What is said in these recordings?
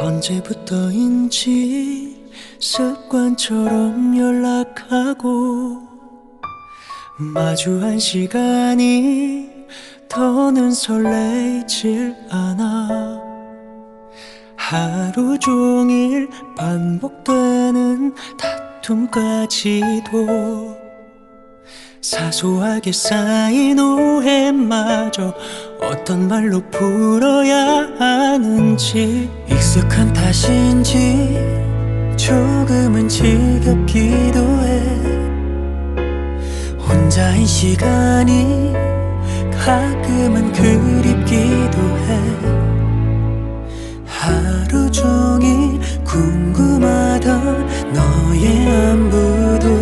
언제부터인지 습관처럼 연락하고 마주한 시간이 더는 설레질 않아. 하루 종일 반복되는 다툼까지도 사소하게 쌓인 오해마저 어떤 말로 풀어야 하는지 익숙한 탓인지 조금은 지겹기도 해. 혼자인 시간이 가끔은 그립기도 해. 하루 종일 궁금하던 너의 안부도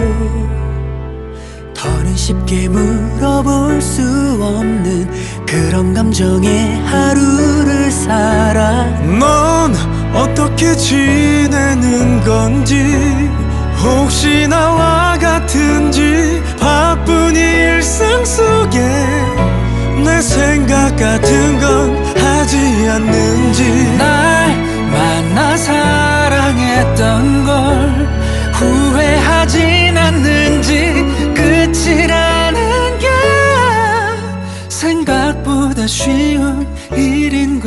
더는 쉽게 물어볼 수 없는 그런 감정에 하루를 살아. 넌 어떻게 지내는 건지 혹시 나와 같은지 바쁜 일상 속에 내 생각 같은 건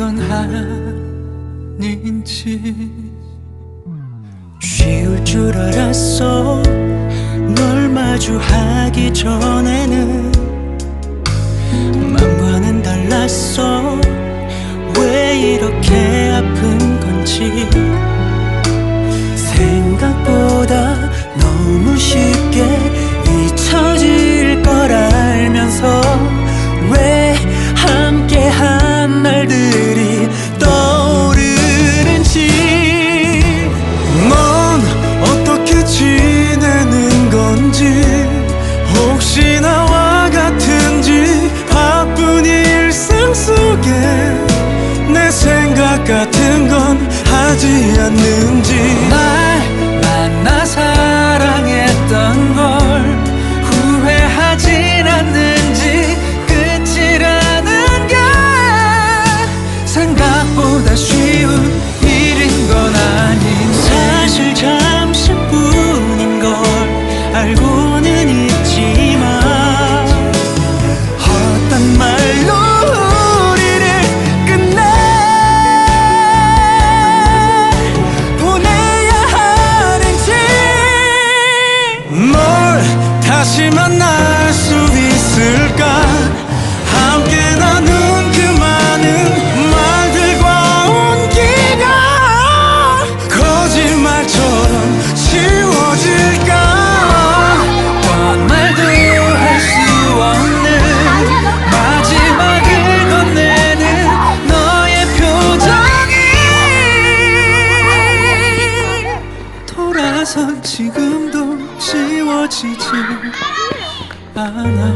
건 아닌지. 쉬울 줄 알았어. 널 마주하기 전에는 맘과는 달랐어 다시 만날 수 있을까? 함께 나눈 그 많은 말들과 온기가 거짓말처럼 지워질까? 어떤 말도 할 수 없는 마지막을 건네는 너의 표정이 돌아선 지금 도 지워지지 않